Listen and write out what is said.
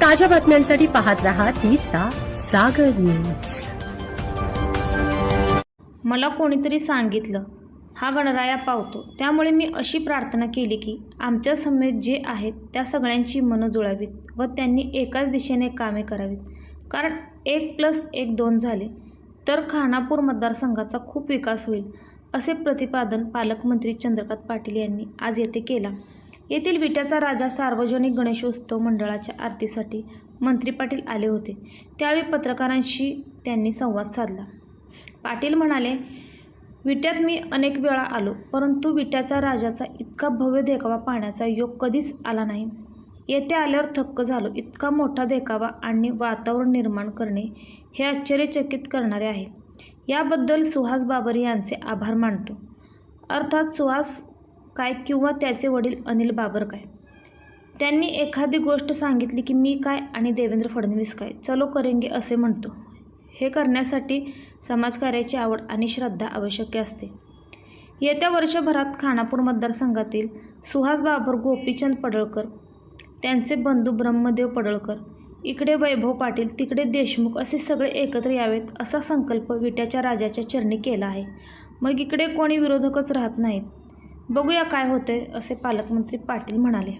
ताज्या बातम्यांसाठी पाहत राहा तिचा सागर न्यूज. मला कोणीतरी सांगितलं. हा गणराया पावतो. त्यामुळे मी अशी प्रार्थना केली की आमच्या समेत जे आहेत त्या सगळ्यांची मनं जुळावीत व त्यांनी एकाच दिशेने कामे करावीत. कारण एक प्लस एक दोन झाले तर खानापूर मतदारसंघाचा खूप विकास होईल असे प्रतिपादन पालकमंत्री चंद्रकांत पाटील यांनी आज येथे केला. येथील विट्याचा राजा सार्वजनिक गणेशोत्सव मंडळाच्या आरतीसाठी मंत्री पाटील आले होते. त्यावेळी पत्रकारांशी त्यांनी संवाद साधला. पाटील म्हणाले विट्यात मी अनेक वेळा आलो परंतु विट्याच्या राजाचा इतका भव्य देखावा पाहण्याचा योग कधीच आला नाही. येथे आल्यावर थक्क झालो. इतका मोठा देखावा आणि वातावरण निर्माण करणे हे आश्चर्यचकित करणारे आहे. याबद्दल सुहास बाबर यांचे आभार मानतो. अर्थात सुहास काय किंवा त्याचे वडील अनिल बाबर काय? त्यांनी एखादी गोष्ट सांगितली की मी काय आणि देवेंद्र फडणवीस काय? चलो करेंगे असे म्हणतो. हे करण्यासाठी समाजकार्याची आवड आणि श्रद्धा आवश्यक असते. येत्या वर्षभरात खानापूर मतदारसंघातील सुहास बाबर गोपीचंद पडळकर त्यांचे बंधू ब्रह्मदेव पडळकर इकडे वैभव पाटील तिकडे देशमुख असे सगळे एकत्र यावेत असा संकल्प विट्याच्या राजाच्या चरणी केला आहे. मग इकडे कोणी विरोधकच राहत नाहीत. बघूया काय होते असे पालकमंत्री पाटील म्हणाले.